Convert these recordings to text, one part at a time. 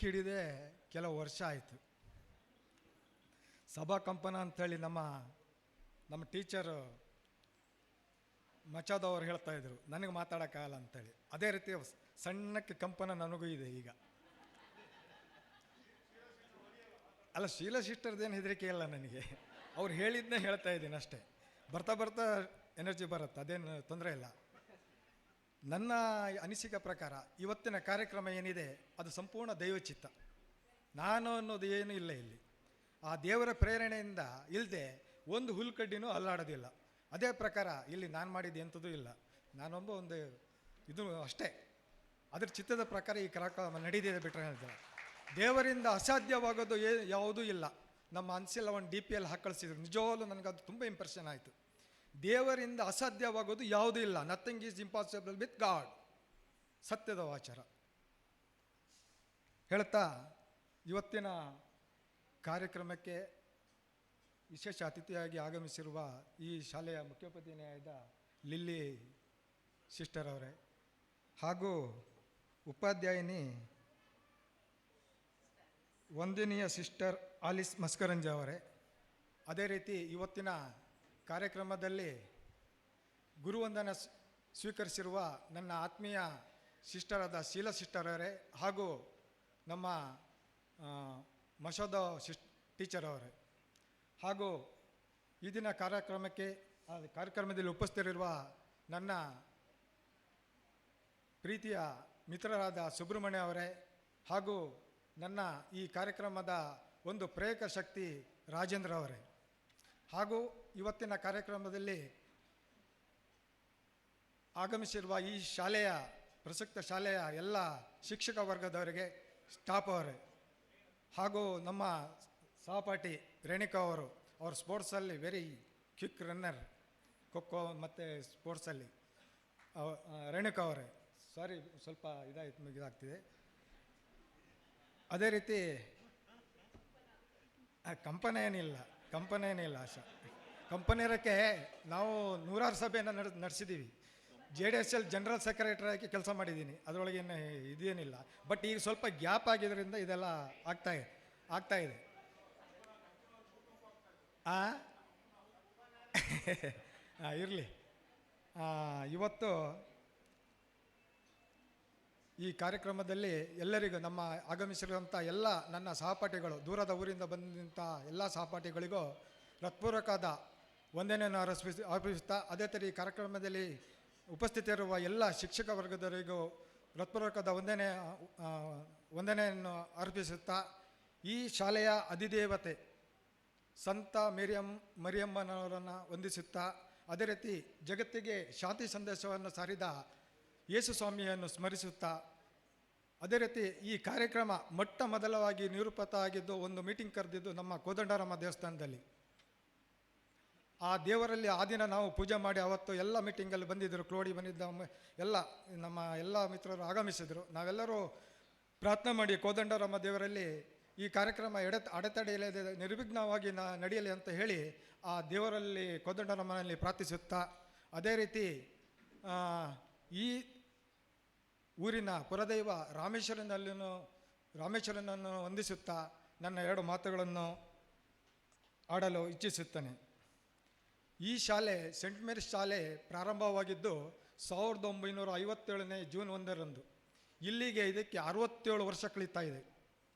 ಹಿಡಿದೇ ಕೆಲವು ವರ್ಷ ಆಯಿತು. ಸಭಾ ಕಂಪನ ಅಂಥೇಳಿ ನಮ್ಮ ನಮ್ಮ ಟೀಚರು ಮಚಾದವ್ರು ಹೇಳ್ತಾ ಇದ್ರು, ನನಗೆ ಮಾತಾಡೋಕ್ಕಾಗಲ್ಲ ಅಂತೇಳಿ. ಅದೇ ರೀತಿ ಸಣ್ಣಕ್ಕೆ ಕಂಪನ ನನಗೂ ಇದೆ ಈಗ. ಅಲ್ಲ, ಶೀಲ ಸಿಸ್ಟರ್ದೇನು ಹೆದರಿಕೆ ಇಲ್ಲ ನನಗೆ. ಅವ್ರು ಹೇಳಿದ್ನೇ ಹೇಳ್ತಾ ಇದ್ದೀನಿ ಅಷ್ಟೇ. ಬರ್ತಾ ಬರ್ತಾ ಎನರ್ಜಿ ಬರುತ್ತೆ, ಅದೇನು ತೊಂದರೆ ಇಲ್ಲ. ನನ್ನ ಅನಿಸಿಕೆ ಪ್ರಕಾರ ಇವತ್ತಿನ ಕಾರ್ಯಕ್ರಮ ಏನಿದೆ, ಅದು ಸಂಪೂರ್ಣ ದೈವಚಿತ್ತ. ನಾನು ಅನ್ನೋದು ಏನೂ ಇಲ್ಲ ಇಲ್ಲಿ. ಆ ದೇವರ ಪ್ರೇರಣೆಯಿಂದ ಇಲ್ಲದೆ ಒಂದು ಹುಲ್ಕಡ್ಡಿನೂ ಅಲ್ಲಾಡೋದಿಲ್ಲ. ಅದೇ ಪ್ರಕಾರ ಇಲ್ಲಿ ನಾನು ಮಾಡಿದ್ದು ಎಂಥದೂ ಇಲ್ಲ. ನಾನೊಬ್ಬ ಒಂದು ಇದು ಅಷ್ಟೇ. ಅದರ ಚಿತ್ತದ ಪ್ರಕಾರ ಈ ಕಾರ್ಯಕ್ರಮ ನಡೀತಿದೆ ಬಿಟ್ಟರೆ ಹೇಳ್ತಾರೆ ದೇವರಿಂದ ಅಸಾಧ್ಯವಾಗೋದು ಏ, ಯಾವುದೂ ಇಲ್ಲ. ನಮ್ಮ ಅನ್ಸಿಲ್ಲ ಒಂದು ಡಿ ಪಿ ಎಲ್ ಹಾಕಳಿಸಿದ್ರು. ನಿಜವಾಗ್ಲೂ ನನಗದು ತುಂಬ ಇಂಪ್ರೆಷನ್ ಆಯಿತು. ದೇವರಿಂದ ಅಸಾಧ್ಯವಾಗೋದು ಯಾವುದೂ ಇಲ್ಲ. Nothing is impossible with God ಸತ್ಯದ ವಾಚರ ಹೇಳ್ತಾ, ಇವತ್ತಿನ ಕಾರ್ಯಕ್ರಮಕ್ಕೆ ವಿಶೇಷ ಅತಿಥಿಯಾಗಿ ಆಗಮಿಸಿರುವ ಈ ಶಾಲೆಯ ಮುಖ್ಯೋಪಾಧ್ಯಾಯದ ಲಿಲ್ಲಿ ಸಿಸ್ಟರ್ ಅವರೇ. ಹಾಗೂ ಉಪಾಧ್ಯಾಯಿನಿ ವಂದನೀಯ ಸಿಸ್ಟರ್ ಆಲಿಸ್ ಮಸ್ಕರಂಜ ಅವರೇ. ಅದೇ ರೀತಿ ಇವತ್ತಿನ ಕಾರ್ಯಕ್ರಮದಲ್ಲಿ ಗುರುವಂದನ ಸ್ವೀಕರಿಸಿರುವ ನನ್ನ ಆತ್ಮೀಯ ಸಿಸ್ಟರಾದ ಶೀಲಾ ಸಿಸ್ಟರ್ ಅವರೇ ಹಾಗೂ ನಮ್ಮ ಮಶೋದ ಸಿಸ್ ಟೀಚರ್ ಅವರೇ ಹಾಗೂ ಈ ದಿನ ಕಾರ್ಯಕ್ರಮಕ್ಕೆ ಕಾರ್ಯಕ್ರಮದಲ್ಲಿ ಉಪಸ್ಥಿತರಿರುವ ನನ್ನ ಪ್ರೀತಿಯ ಮಿತ್ರರಾದ ಸುಬ್ರಹ್ಮಣ್ಯ ಅವರೇ ಹಾಗೂ ನನ್ನ ಈ ಕಾರ್ಯಕ್ರಮದ ಒಂದು ಪ್ರೇರಕ ಶಕ್ತಿ ರಾಜೇಂದ್ರ ಅವರೇ. ಹಾಗೂ ಇವತ್ತಿನ ಕಾರ್ಯಕ್ರಮದಲ್ಲಿ ಆಗಮಿಸಿರುವ ಈ ಶಾಲೆಯ, ಪ್ರಸಕ್ತ ಶಾಲೆಯ ಎಲ್ಲ ಶಿಕ್ಷಕ ವರ್ಗದವರಿಗೆ ಸ್ಟಾಫ್ ಅವರೇ, ಹಾಗೂ ನಮ್ಮ ಸಹಪಾಠಿ ರೇಣುಕಾ ಅವರು ಅವರು ಸ್ಪೋರ್ಟ್ಸಲ್ಲಿ ವೆರಿ ಕ್ವಿಕ್ ರನ್ನರ್ ಖೋಖೋ ಮತ್ತು ಸ್ಪೋರ್ಟ್ಸಲ್ಲಿ ರೇಣುಕಾ ಅವರೇ ಸಾರಿ ಸ್ವಲ್ಪ ಇದಾಯ್ತು ಇದಾಗ್ತಿದೆ ಅದೇ ರೀತಿ ಕಂಪನಿ ಏನಿಲ್ಲ, ಕಂಪನ ಏನಿಲ್ಲ ಆಶಾ. ಕಂಪನಿ ಇರೋಕ್ಕೆ ನಾವು ನೂರಾರು ಸಭೆಯನ್ನು ನಡ್ ನಡೆಸಿದ್ದೀವಿ J D S L general secretary ಆಗಿ ಕೆಲಸ ಮಾಡಿದ್ದೀನಿ ಅದರೊಳಗೆ ಏನು ಇದೇನಿಲ್ಲ. ಬಟ್ ಈಗ ಸ್ವಲ್ಪ ಗ್ಯಾಪ್ ಆಗಿದ್ದರಿಂದ ಇದೆಲ್ಲ ಆಗ್ತಾ ಇದೆ ಆಗ್ತಾ ಇದೆ. ಆ? ಇರಲಿ. ಇವತ್ತು ಈ ಕಾರ್ಯಕ್ರಮದಲ್ಲಿ ಎಲ್ಲರಿಗೂ ನಮ್ಮ ಆಗಮಿಸಿರುವಂಥ ಎಲ್ಲ ನನ್ನ ಸಹಪಾಠಿಗಳು, ದೂರದ ಊರಿಂದ ಬಂದಂಥ ಎಲ್ಲ ಸಹಪಾಠಿಗಳಿಗೂ ಹೃತ್ಪೂರ್ವಕವಾದ ವಂದನೆಯನ್ನು ಅರ್ಪಿಸಿ ಅರ್ಪಿಸುತ್ತಾ ಅದೇ ಥರ ಈ ಕಾರ್ಯಕ್ರಮದಲ್ಲಿ ಉಪಸ್ಥಿತರಿರುವ ಎಲ್ಲ ಶಿಕ್ಷಕ ವರ್ಗದವರಿಗೂ ಹೃತ್ಪೂರ್ವಕದ ವಂದನೆ ವಂದನೆಯನ್ನು ಅರ್ಪಿಸುತ್ತಾ ಈ ಶಾಲೆಯ ಅಧಿದೇವತೆ ಸಂತ ಮೇರಿಯಂ, ಮರಿಯಮ್ಮನವರನ್ನು ವಂದಿಸುತ್ತಾ ಅದೇ ರೀತಿ ಜಗತ್ತಿಗೆ ಶಾಂತಿ ಸಂದೇಶವನ್ನು ಸಾರಿದ ಯೇಸು ಸ್ವಾಮಿಯನ್ನು ಸ್ಮರಿಸುತ್ತಾ ಅದೇ ರೀತಿ ಈ ಕಾರ್ಯಕ್ರಮ ಮೊಟ್ಟ ಮೊದಲವಾಗಿ ನಿರೂಪತ ಆಗಿದ್ದು ಒಂದು ಮೀಟಿಂಗ್ ಕರೆದಿದ್ದು ನಮ್ಮ ಕೋದಂಡರಾಮ ದೇವಸ್ಥಾನದಲ್ಲಿ. ಆ ದೇವರಲ್ಲಿ ಆ ದಿನ ನಾವು ಪೂಜೆ ಮಾಡಿ ಅವತ್ತು ಎಲ್ಲ ಮೀಟಿಂಗಲ್ಲಿ ಬಂದಿದ್ದರು ಕ್ಲೋಡಿ ಬಂದಿದ್ದ ಎಲ್ಲ ನಮ್ಮ ಎಲ್ಲ ಮಿತ್ರರು ಆಗಮಿಸಿದರು. ನಾವೆಲ್ಲರೂ ಪ್ರಾರ್ಥನೆ ಮಾಡಿ ಕೋದಂಡರಮ್ಮ ದೇವರಲ್ಲಿ ಈ ಕಾರ್ಯಕ್ರಮ ಎಡೆ ಅಡೆತಡೆ ಇಲ್ಲದೆ ನಿರ್ವಿಘ್ನವಾಗಿ ನಾ, ನಡೆಯಲಿ ಅಂತ ಹೇಳಿ ಆ ದೇವರಲ್ಲಿ ಕೋದಂಡರಮ್ಮನಲ್ಲಿ ಪ್ರಾರ್ಥಿಸುತ್ತಾ, ಅದೇ ರೀತಿ ಈ ಊರಿನ ಪುರದೈವ ರಾಮೇಶ್ವರನಲ್ಲಿನೂ, ರಾಮೇಶ್ವರನನ್ನು ವಂದಿಸುತ್ತಾ ನನ್ನ ಎರಡು ಮಾತುಗಳನ್ನು ಆಡಲು ಇಚ್ಛಿಸುತ್ತೇನೆ. ಈ ಶಾಲೆ ಸೆಂಟ್ ಮೇರಿಸ್ ಶಾಲೆ ಪ್ರಾರಂಭವಾಗಿದ್ದು ಸಾವಿರದ ಒಂಬೈನೂರ ಐವತ್ತೇಳನೇ ಜೂನ್ ಒಂದರಂದು. ಇಲ್ಲಿಗೆ ಇದಕ್ಕೆ ಅರವತ್ತೇಳು ವರ್ಷ ಕಳೀತಾ ಇದೆ.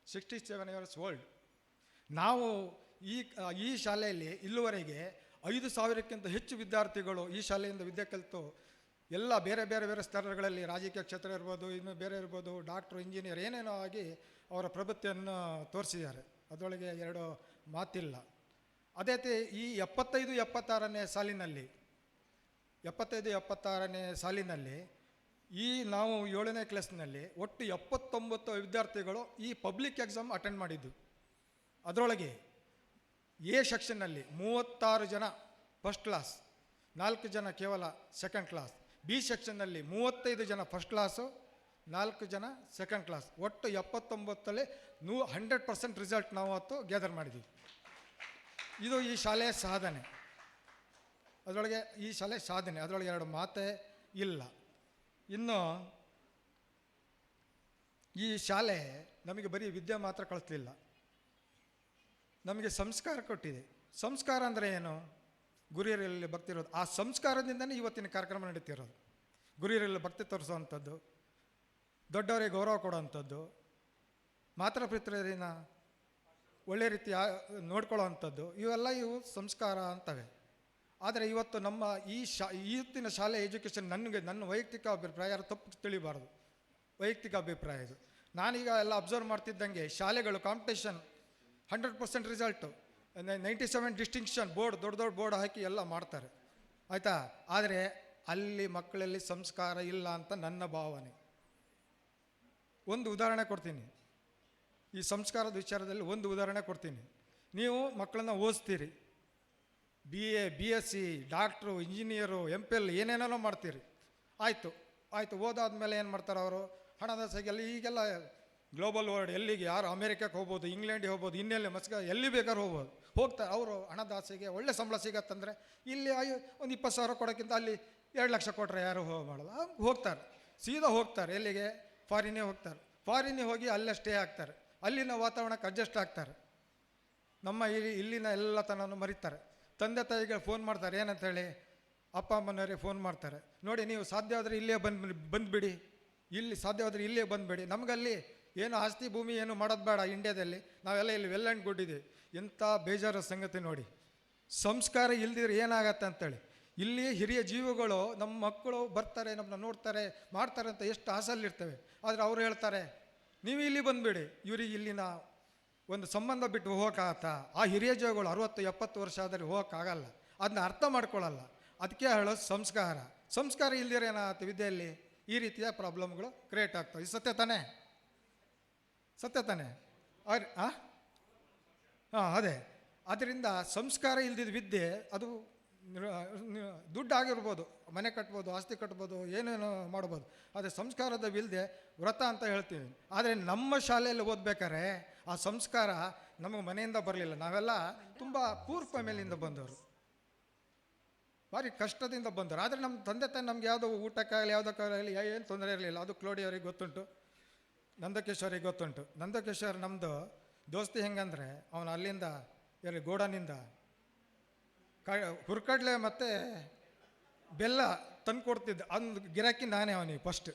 ಸಿಕ್ಸ್ಟಿ ಸೆವೆನ್ ಇಯರ್ಸ್ ಓಲ್ಡ್ ನಾವು ಈ ಈ ಶಾಲೆಯಲ್ಲಿ ಇಲ್ಲಿವರೆಗೆ ಐದು ಸಾವಿರಕ್ಕಿಂತ ಹೆಚ್ಚು ವಿದ್ಯಾರ್ಥಿಗಳು ಈ ಶಾಲೆಯಿಂದ ವಿದ್ಯೆ ಕಲಿತು, ಎಲ್ಲ ಬೇರೆ ಬೇರೆ ಬೇರೆ ಸ್ತರಗಳಲ್ಲಿ ರಾಜಕೀಯ ಕ್ಷೇತ್ರ ಇರ್ಬೋದು, ಇನ್ನು ಬೇರೆ ಇರ್ಬೋದು ಡಾಕ್ಟ್ರು ಇಂಜಿನಿಯರ್ ಏನೇನೋ ಆಗಿ ಅವರ ಪ್ರವೃತ್ತಿಯನ್ನು ತೋರಿಸಿದ್ದಾರೆ. ಅದರೊಳಗೆ ಎರಡು ಮಾತಿಲ್ಲ. ಅದೇ ಈ ಎಪ್ಪತ್ತೈದು, ಎಪ್ಪತ್ತಾರನೇ ಸಾಲಿನಲ್ಲಿ, ಎಪ್ಪತ್ತೈದು, ಎಪ್ಪತ್ತಾರನೇ ಸಾಲಿನಲ್ಲಿ ಈ ನಾವು ಏಳನೇ ಕ್ಲಾಸ್ನಲ್ಲಿ ಒಟ್ಟು ಎಪ್ಪತ್ತೊಂಬತ್ತು ವಿದ್ಯಾರ್ಥಿಗಳು ಈ ಪಬ್ಲಿಕ್ ಎಕ್ಸಾಮ್ ಅಟೆಂಡ್ ಮಾಡಿದ್ದು. ಅದರೊಳಗೆ ಎ ಸೆಕ್ಷನ್ನಲ್ಲಿ ಮೂವತ್ತಾರು ಜನ ಫಸ್ಟ್ ಕ್ಲಾಸ್, ನಾಲ್ಕು ಜನ ಕೇವಲ ಸೆಕೆಂಡ್ ಕ್ಲಾಸ್, ಬಿ ಸೆಕ್ಷನ್ನಲ್ಲಿ ಮೂವತ್ತೈದು ಜನ ಫಸ್ಟ್ ಕ್ಲಾಸು, ನಾಲ್ಕು ಜನ ಸೆಕೆಂಡ್ ಕ್ಲಾಸ್. ಒಟ್ಟು ಎಪ್ಪತ್ತೊಂಬತ್ತಲ್ಲಿ ನೂ ಹಂಡ್ರೆಡ್ ಪರ್ಸೆಂಟ್ ರಿಸಲ್ಟ್ ನಾವು ಅವತ್ತು ಗ್ಯಾದರ್ ಮಾಡಿದ್ದೀವಿ ಇದು ಈ ಶಾಲೆಯ ಸಾಧನೆ. ಅದರೊಳಗೆ ಈ ಶಾಲೆ ಸಾಧನೆ, ಅದರೊಳಗೆ ಎರಡು ಮಾತೇ ಇಲ್ಲ. ಇನ್ನು ಈ ಶಾಲೆ ನಮಗೆ ಬರೀ ವಿದ್ಯೆ ಮಾತ್ರ ಕಳಿಸ್ಲಿಲ್ಲ. ನಮಗೆ ಸಂಸ್ಕಾರ ಕೊಟ್ಟಿದೆ. ಸಂಸ್ಕಾರ ಅಂದರೆ ಏನು? ಗುರಿಯರಲ್ಲಿ ಭಕ್ತಿ ಇರೋದು. ಆ ಸಂಸ್ಕಾರದಿಂದನೇ ಇವತ್ತಿನ ಕಾರ್ಯಕ್ರಮ ನಡೀತಿರೋದು. ಗುರಿಯರಲ್ಲಿ ಭಕ್ತಿ ತೋರಿಸುವಂಥದ್ದು, ದೊಡ್ಡವರಿಗೆ ಗೌರವ ಕೊಡೋವಂಥದ್ದು, ಮಾತ್ರ ಪಿತೃರಿನ ಒಳ್ಳೆ ರೀತಿ ನೋಡ್ಕೊಳ್ಳೋ ಅಂಥದ್ದು ಇವೆಲ್ಲ ಇವು ಸಂಸ್ಕಾರ ಅಂತವೆ. ಆದರೆ ಇವತ್ತು ನಮ್ಮ ಈ ಶಾ ಇವತ್ತಿನ ಶಾಲೆ ಎಜುಕೇಷನ್ ನನಗೆ, ನನ್ನ ವೈಯಕ್ತಿಕ ಅಭಿಪ್ರಾಯ, ಯಾರು ತಪ್ಪು ತಿಳಿಬಾರ್ದು. ವೈಯಕ್ತಿಕ ಅಭಿಪ್ರಾಯ ಇದು. ನಾನೀಗ ಎಲ್ಲ ಅಬ್ಸರ್ವ್ ಮಾಡ್ತಿದ್ದಂಗೆ ಶಾಲೆಗಳು competition hundred percent result ninety seven distinction board, ದೊಡ್ಡ ದೊಡ್ಡ ಬೋರ್ಡ್ ಹಾಕಿ ಎಲ್ಲ ಮಾಡ್ತಾರೆ. ಆಯಿತಾ? ಆದರೆ ಅಲ್ಲಿ ಮಕ್ಕಳಲ್ಲಿ ಸಂಸ್ಕಾರ ಇಲ್ಲ ಅಂತ ನನ್ನ ಭಾವನೆ. ಒಂದು ಉದಾಹರಣೆ ಕೊಡ್ತೀನಿ. ಈ ಸಂಸ್ಕಾರದ ವಿಚಾರದಲ್ಲಿ ಒಂದು ಉದಾಹರಣೆ ಕೊಡ್ತೀನಿ. ನೀವು ಮಕ್ಕಳನ್ನ ಓದಿಸ್ತೀರಿ. B A B S C doctor engineer M P L ಏನೇನೋ ಮಾಡ್ತೀರಿ. ಆಯಿತು ಆಯಿತು, ಓದಾದ್ಮೇಲೆ ಏನು ಮಾಡ್ತಾರೆ ಅವರು? ಹಣದಾಸೆಗೆಲ್ಲ ಈಗೆಲ್ಲ ಗ್ಲೋಬಲ್ ವರ್ಲ್ಡ್ ಎಲ್ಲಿಗೆ, ಯಾರು ಅಮೇರಿಕಕ್ಕೆ ಹೋಗ್ಬೋದು, ಇಂಗ್ಲೆಂಡಿಗೆ ಹೋಗ್ಬೋದು, ಇನ್ನೆಲ್ಲಿ ಮಸ್ಕ, ಎಲ್ಲಿ ಬೇಕಾದ್ರೂ ಹೋಗ್ಬೋದು. ಹೋಗ್ತಾರೆ ಅವರು ಹಣದಾಸೆಗೆ ಒಳ್ಳೆ ಸಂಬಳ ಸಿಗತ್ತಂದರೆ ಇಲ್ಲಿ ಅಯ್ಯೋ ಒಂದು ಇಪ್ಪತ್ತು ಸಾವಿರ ಕೊಡೋಕ್ಕಿಂತ ಅಲ್ಲಿ ಎರಡು ಲಕ್ಷ ಕೊಟ್ಟರೆ ಯಾರು ಹೋಗಿ ಮಾಡೋದು ಹೋಗ್ತಾರೆ. ಸೀದಾ ಹೋಗ್ತಾರೆ, ಎಲ್ಲಿಗೆ? ಫಾರಿನೇ ಹೋಗ್ತಾರೆ. ಫಾರಿನಿಗೆ ಹೋಗಿ ಅಲ್ಲೇ ಸ್ಟೇ ಆಗ್ತಾರೆ. ಅಲ್ಲಿನ ವಾತಾವರಣಕ್ಕೆ ಅಡ್ಜಸ್ಟ್ ಆಗ್ತಾರೆ. ನಮ್ಮ ಇಲ್ಲಿ, ಇಲ್ಲಿನ ಎಲ್ಲ ತನನು ಮರಿತಾರೆ. ತಂದೆ ತಾಯಿಗೆ ಫೋನ್ ಮಾಡ್ತಾರೆ, ಏನಂತ ಹೇಳಿ? ಅಪ್ಪ, ಅಮ್ಮನವರಿಗೆ ಫೋನ್ ಮಾಡ್ತಾರೆ. ನೋಡಿ, ನೀವು ಸಾಧ್ಯ ಆದರೆ ಇಲ್ಲೇ ಬಂದು, ಬಂದುಬಿಡಿ. ಇಲ್ಲಿ ಸಾಧ್ಯವಾದರೆ ಇಲ್ಲೇ ಬಂದುಬಿಡಿ. ನಮಗಲ್ಲಿ ಏನು ಆಸ್ತಿ ಭೂಮಿ ಏನು ಮಾಡೋದು ಬೇಡ ಇಂಡ್ಯಾದಲ್ಲಿ. ನಾವೆಲ್ಲ ಇಲ್ಲಿ ವೆಲ್ ಆ್ಯಂಡ್ ಗುಡ್ ಇದ್ದೀವಿ ಎಂಥ ಬೇಜಾರ ಸಂಗತಿ ನೋಡಿ. ಸಂಸ್ಕಾರ ಇಲ್ದಿದ್ರೆ ಏನಾಗತ್ತೆ ಅಂತೇಳಿ. ಇಲ್ಲಿ ಹಿರಿಯ ಜೀವಗಳು ನಮ್ಮ ಮಕ್ಕಳು ಬರ್ತಾರೆ, ನಮ್ಮನ್ನ ನೋಡ್ತಾರೆ, ಮಾಡ್ತಾರೆ ಅಂತ ಎಷ್ಟು ಆಸಲ್ಲಿರ್ತವೆ ಆದರೆ ಅವರು ಹೇಳ್ತಾರೆ ನೀವು ಇಲ್ಲಿ ಬಂದುಬಿಡಿ. ಇವ್ರಿಗೆ ಇಲ್ಲಿನ ಒಂದು ಸಂಬಂಧ ಬಿಟ್ಟು ಹೋಗೋಕ್ಕಾಗತ್ತ ಆ ಹಿರಿಯ ಜೋಗಳು ಅರುವತ್ತು, ಎಪ್ಪತ್ತು ವರ್ಷ ಆದರೆ ಹೋಗೋಕ್ಕಾಗಲ್ಲ. ಅದನ್ನ ಅರ್ಥ ಮಾಡ್ಕೊಳ್ಳಲ್ಲ ಅದಕ್ಕೆ ಹೇಳೋದು ಸಂಸ್ಕಾರ. ಸಂಸ್ಕಾರ ಇಲ್ದಿರ ಏನಾಗುತ್ತೆ ವಿದ್ಯೆಯಲ್ಲಿ? ಈ ರೀತಿಯ ಪ್ರಾಬ್ಲಮ್ಗಳು ಕ್ರಿಯೇಟ್ ಆಗ್ತವೆ. ಸತ್ಯ ತಾನೇ? ಸತ್ಯ ತಾನೇ? ಹಾಂ ಹಾಂ, ಅದೇ. ಅದರಿಂದ ಸಂಸ್ಕಾರ ಇಲ್ದಿದ್ದ ವಿದ್ಯೆ ಅದು ದುಡ್ಡು ಆಗಿರ್ಬೋದು ಮನೆ ಕಟ್ಬೋದು, ಆಸ್ತಿ ಕಟ್ಬೋದು, ಏನೇನೋ ಮಾಡ್ಬೋದು. ಆದರೆ ಸಂಸ್ಕಾರದ ಬಿಲ್ದೆ ವ್ರತ ಅಂತ ಹೇಳ್ತೀವಿ. ಆದರೆ ನಮ್ಮ ಶಾಲೆಯಲ್ಲಿ ಓದ್ಬೇಕಾದ್ರೆ ಆ ಸಂಸ್ಕಾರ ನಮಗೆ ಮನೆಯಿಂದ ಬರಲಿಲ್ಲ. ನಾವೆಲ್ಲ ತುಂಬ ಪೂರ್ ಫ್ಯಾಮಿಲಿಯಿಂದ ಬಂದವರು. ಭಾರಿ ಕಷ್ಟದಿಂದ ಬಂದರು ಆದರೆ ನಮ್ಮ ತಂದೆ ತಾಯಿ ನಮ್ಗೆ ಯಾವುದೋ ಊಟಕ್ಕಾಗಲಿ, ಯಾವುದಕ್ಕಾಗಲಿ ಏನು ತೊಂದರೆ ಇರಲಿಲ್ಲ. ಅದು ಕ್ಲೋಡಿ ಅವ್ರಿಗೆ ಗೊತ್ತುಂಟು. ನಂದಕೇಶ್ವರಿಗೆ ಗೊತ್ತುಂಟು. ನಂದಕೇಶ್ವರ್ ನಮ್ಮದು ದೋಸ್ತಿ ಹೆಂಗಂದರೆ, ಅವನು ಅಲ್ಲಿಂದ ಎಲ್ಲಿ ಗೋಡನಿಂದ ಕ, ಹುರ್ಕಡ್ಲೆ ಮತ್ತು ಬೆಲ್ಲ ತಂದು ಕೊಡ್ತಿದ್ದೆ ಅಂದು ಗಿರಾಕಿ ನಾನೇ ಅವನಿಗೆ ಫಸ್ಟ್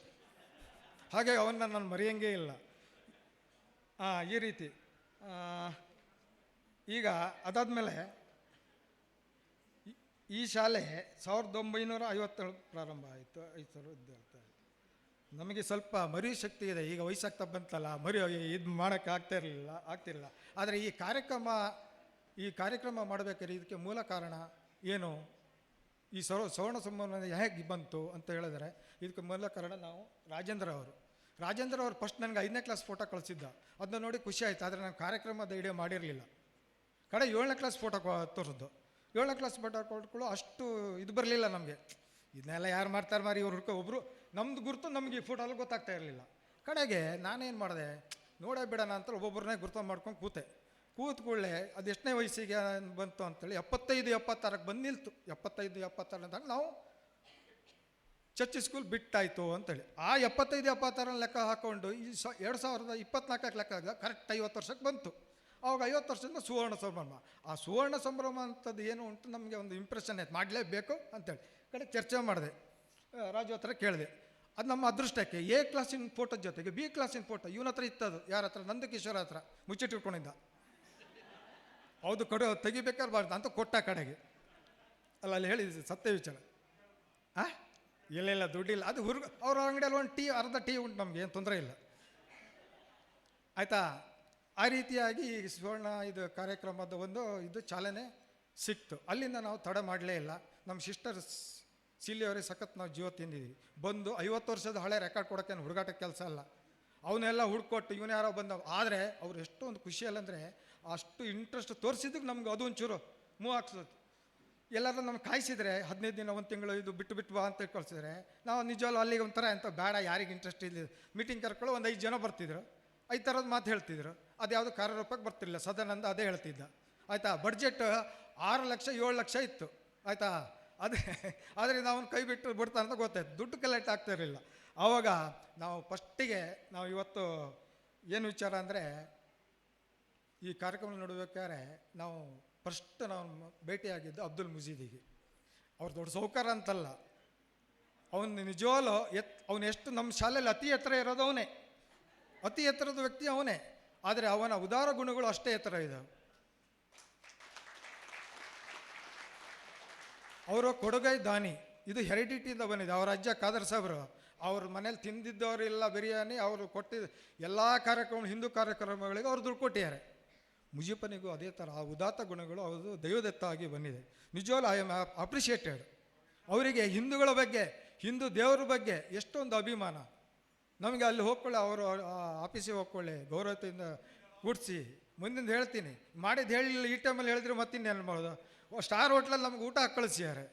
ಹಾಗೆ ಅವನ್ನ ನಾನು ಮರೆಯಂಗೇ ಇಲ್ಲ. ಹಾಂ ಈ ರೀತಿ. ಈಗ ಅದಾದಮೇಲೆ ಈ ಶಾಲೆ ಸಾವಿರದ ಒಂಬೈನೂರ ಐವತ್ತೇಳು ಪ್ರಾರಂಭ ಆಯಿತು, ಐದು. ನಮಗೆ ಸ್ವಲ್ಪ ಮರಿ ಶಕ್ತಿ ಇದೆ. ಈಗ ವಯಸ್ಸಾಗ್ತಾ ಬಂತಲ್ಲ, ಮರಿ ಇದು ಮಾಡೋಕ್ಕೆ ಆಗ್ತಾ ಇರಲಿಲ್ಲ, ಆಗ್ತಿರಲಿಲ್ಲ. ಆದರೆ ಈ ಕಾರ್ಯಕ್ರಮ ಈ ಕಾರ್ಯಕ್ರಮ ಮಾಡಬೇಕಾದ್ರೆ ಇದಕ್ಕೆ ಮೂಲ ಕಾರಣ ಏನು? ಈ ಸರ್ ಸವರ್ಣ ಸಮ್ಮೇಳನ ಹೇಗೆ ಬಂತು ಅಂತ ಹೇಳಿದರೆ, ಇದಕ್ಕೆ ಮೂಲ ಕಾರಣ ನಾವು ರಾಜೇಂದ್ರ ಅವರು. ರಾಜೇಂದ್ರ ಅವರು ಫಸ್ಟ್ ನನಗೆ ಐದನೇ ಕ್ಲಾಸ್ ಫೋಟೋ ಕಳಿಸಿದ್ದ. ಅದನ್ನ ನೋಡಿ ಖುಷಿ ಆಯಿತು, ಆದರೆ ನಾನು ಕಾರ್ಯಕ್ರಮದ ವಿಡಿಯೋ ಮಾಡಿರಲಿಲ್ಲ. ಕಡೆ ಏಳನೇ ಕ್ಲಾಸ್ ಫೋಟೋ ತೋರಿಸ್ದು ಏಳನೇ ಕ್ಲಾಸ್ ಫೋಟೋ ಕೊಟ್ಕೊಳ್ಳೋ ಅಷ್ಟು ಇದು ಬರಲಿಲ್ಲ ನಮಗೆ. ಇದನ್ನೆಲ್ಲ ಯಾರು ಮಾಡ್ತಾರೆ ಮಾರಿ ಇವ್ರು ಹುಡ್ಕೋ ಒಬ್ಬರು ನಮ್ಮದು ಗುರುತು ನಮಗೆ ಈ ಫೋಟೋಲ್ಲಿ ಗೊತ್ತಾಗ್ತಾ ಇರಲಿಲ್ಲ. ಕಡೆಗೆ ನಾನೇನು ಮಾಡಿದೆ, ನೋಡೇ ಬಿಡೋಣ ಅಂತ ಒಬ್ಬೊಬ್ಬರನ್ನೇ ಗುರುತು ಮಾಡ್ಕೊಂಡು ಕೂತೆ. ಕೂತ್ ಕೂಡಲೇ ಅದು ಎಷ್ಟನೇ ವಯಸ್ಸಿಗೆ ಬಂತು ಅಂತೇಳಿ ಎಪ್ಪತ್ತೈದು, ಎಪ್ಪತ್ತಾರಕ್ಕೆ ಬಂದು ನಿಲ್ತು. ಎಪ್ಪತ್ತೈದು ಎಪ್ಪತ್ತಾರು ಅಂದಾಗ ನಾವು ಚರ್ಚ್ ಸ್ಕೂಲ್ ಬಿಟ್ಟಾಯಿತು ಅಂತೇಳಿ. ಆ ಎಪ್ಪತ್ತೈದು, ಎಪ್ಪತ್ತಾರನ್ನ ಲೆಕ್ಕ ಹಾಕ್ಕೊಂಡು ಈ ಸ ಎರಡು ಸಾವಿರದ ಇಪ್ಪತ್ನಾಲ್ಕಕ್ಕೆ ಲೆಕ್ಕ ಆಗ ಕರೆಕ್ಟ್ ಐವತ್ತು ವರ್ಷಕ್ಕೆ ಬಂತು. ಅವಾಗ ಐವತ್ತು ವರ್ಷದಿಂದ ಸುವರ್ಣ ಸಂಭ್ರಮ. ಆ ಸುವರ್ಣ ಸಂಭ್ರಮ ಅಂಥದ್ದು ಏನು ಉಂಟು ನಮಗೆ ಒಂದು ಇಂಪ್ರೆಷನ್ ಆಯ್ತು. ಮಾಡಲೇಬೇಕು ಅಂತೇಳಿ. ಕಡೆ ಚರ್ಚೆ ಮಾಡಿದೆ. ರಾಜು ಹತ್ರ ಕೇಳಿದೆ. ಅದು ನಮ್ಮ ಅದೃಷ್ಟಕ್ಕೆ ಎ ಕ್ಲಾಸಿನ ಫೋಟೋ ಜೊತೆಗೆ ಬಿ ಕ್ಲಾಸಿನ ಫೋಟೋ ಇವನ ಹತ್ರ ಇತ್ತದು. ಯಾರ ಹತ್ರ? ನಂದಕಿಶೋರ ಹತ್ರ ಮುಚ್ಚಿಟ್ಟಿಟ್ಕೊಂಡಿದ್ದ ಹೌದು ಕೊಡು ತೆಗಿಬೇಕಾರ್ಬಾರ್ದು ಅಂತ ಕೊಟ್ಟ ಕಡೆಗೆ. ಅಲ್ಲ, ಅಲ್ಲಿ ಹೇಳಿದ ಸತ್ಯ ವಿಚಾರ. ಆ? ಇಲ್ಲ ಇಲ್ಲ, ದುಡ್ಡಿಲ್ಲ. ಅದು ಹುರ್ಗ, ಅವ್ರ ಅಂಗಡಿಯಲ್ಲಿ ಒಂದು ಟೀ, ಅರ್ಧ ಟೀ ಉಂಟು ನಮಗೆ, ಏನು ತೊಂದರೆ ಇಲ್ಲ. ಆಯಿತಾ? ಆ ರೀತಿಯಾಗಿ ಸುವರ್ಣ ಇದು ಕಾರ್ಯಕ್ರಮದ ಒಂದು ಇದು ಚಾಲನೆ ಸಿಕ್ತು. ಅಲ್ಲಿಂದ ನಾವು ತಡ ಮಾಡಲೇ ಇಲ್ಲ. ನಮ್ಮ ಸಿಸ್ಟರ್ ಸಿಲಿಯವರೇ ಸಖತ್ ನಾವು ಜೀವ ತಿಂದಿದ್ದೀವಿ ಬಂದು ಐವತ್ತು ವರ್ಷದ ಹಳೆ ರೆಕಾರ್ಡ್ ಕೊಡೋಕ್ಕೇನು ಹುಡುಗಾಟ ಕೆಲಸ ಅಲ್ಲ. ಅವನ್ನೆಲ್ಲ ಹುಡ್ಕೊಟ್ಟು, ಇವನು ಯಾರೋ ಬಂದ ಆದರೆ ಅವ್ರು ಎಷ್ಟೊಂದು ಖುಷಿಯಲ್ಲಂದರೆ ಅಷ್ಟು ಇಂಟ್ರೆಸ್ಟ್ ತೋರಿಸಿದ್ದಕ್ಕೆ ನಮ್ಗೆ ಅದು ಒಂಚೂರು ಮೂವ್ ಆಗ್ತದೆ. ಎಲ್ಲರೂ ನಮ್ಗೆ ಕಾಯಿಸಿದ್ರೆ ಹದಿನೈದು ದಿನ, ಒಂದು ತಿಂಗಳು ಇದು ಬಿಟ್ಟು ಬಿಟ್ಟು ಬಾ ಅಂತ ಕಳಿಸಿದ್ರೆ, ನಾವು ನಿಜವಲ್ಲ ಅಲ್ಲಿಗೆ ಒಂಥರ ಎಂತ ಬೇಡ, ಯಾರಿಗೆ ಇಂಟ್ರೆಸ್ಟ್ ಇಲ್ಲ. ಮೀಟಿಂಗ್ ಕರ್ಕೊಳ್ಳೋ ಒಂದು ಐದು ಜನ ಬರ್ತಿದ್ರು. ಐದು ಥರದ ಮಾತು ಹೇಳ್ತಿದ್ರು. ಅದು ಯಾವುದು ಕಾರ್ಯರೂಪಕ್ಕೆ ಬರ್ತಿರಲಿಲ್ಲ. ಸದಾನಂದ ಅದೇ ಹೇಳ್ತಿದ್ದ. ಆಯಿತಾ? ಬಡ್ಜೆಟ್ ಆರು ಲಕ್ಷ, ಏಳು ಲಕ್ಷ ಇತ್ತು. ಆಯಿತಾ? ಅದೇ ಆದರೆ ನಾವು ಕೈ ಬಿಟ್ಟು ಬಿಡ್ತಾ ಅಂತ ಗೊತ್ತಾಯ್ತು. ದುಡ್ಡು ಕಲೆಕ್ಟ್ ಆಗ್ತಾ ಇರಲಿಲ್ಲ. ಆವಾಗ ನಾವು ಫಸ್ಟಿಗೆ ನಾವು ಇವತ್ತು ಏನು ವಿಚಾರ ಅಂದರೆ ಈ ಕಾರ್ಯಕ್ರಮ ನೋಡಬೇಕಾದ್ರೆ ನಾವು ಫಸ್ಟ್ ನಾವು ಭೇಟಿಯಾಗಿದ್ದು ಅಬ್ದುಲ್ ಮುಜೀದಿಗೆ. ಅವ್ರು ದೊಡ್ಡ ಸೌಕಾರ ಅಂತಲ್ಲ. ಅವನು ನಿಜವಾಲು ಎತ್, ಅವನು ಎಷ್ಟು ನಮ್ಮ ಶಾಲೆಯಲ್ಲಿ ಅತಿ ಎತ್ತರ ಇರೋದು ಅವನೇ. ಅತಿ ಎತ್ತರದ ವ್ಯಕ್ತಿ ಅವನೇ. ಆದರೆ ಅವನ ಉದಾರ ಗುಣಗಳು ಅಷ್ಟೇ ಎತ್ತರ ಇದ್ದಾವೆ ಅವರು ಕೊಡುಗೈ ದಾನಿ, ಇದು ಹೆರಿಡಿಟಿಯಿಂದ ಬಂದಿದೆ. ಅವರ ಅಜ್ಜ ಖಾದರ್ ಸಾಹೇಬರು, ಅವ್ರ ಮನೇಲಿ ತಿಂದಿದ್ದವರೆಲ್ಲ ಬಿರಿಯಾನಿ, ಅವರು ಕೊಟ್ಟಿದ್ದ ಎಲ್ಲ ಕಾರ್ಯಕ್ರಮ, ಹಿಂದೂ ಕಾರ್ಯಕ್ರಮಗಳಿಗೆ ಅವ್ರು ದುಡ್ಡು ಕೊಟ್ಟಿದ್ದಾರೆ. ಮುಜಿಪನಿಗೂ ಅದೇ ಥರ, ಆ ಉದಾತ್ತ ಗುಣಗಳು ಅವರು ದೈವದತ್ತ ಆಗಿ ಬಂದಿದೆ. ನಿಜವಾಗ್ಲೂ ಐ ಆಮ್ ಅಪ್ರಿಷಿಯೇಟೆಡ್ ಅವರಿಗೆ ಹಿಂದೂಗಳ ಬಗ್ಗೆ, ಹಿಂದೂ ದೇವರ ಬಗ್ಗೆ ಎಷ್ಟೊಂದು ಅಭಿಮಾನ. ನಮಗೆ ಅಲ್ಲಿ ಹೋಗ್ಕೊಳ್ಳೆ, ಅವರು ಆಫೀಸಿಗೆ ಹೋಗ್ಕೊಳ್ಳೆ, ಗೌರವತೆಯಿಂದ ಕೂಡಿಸಿ, ಮುಂದಿಂದ ಹೇಳ್ತೀನಿ. ಮಾಡಿದ್ದು ಹೇಳಿಲ್ಲ, ಈ ಟೈಮಲ್ಲಿ ಹೇಳಿದ್ರೆ ಮತ್ತಿನ್ನೇನು ಮಾಡೋದು ಸ್ಟಾರ್ ಹೋಟ್ಲಲ್ಲಿ ನಮ್ಗೆ ಊಟ ಕಳಿಸಿದ್ದಾರೆ.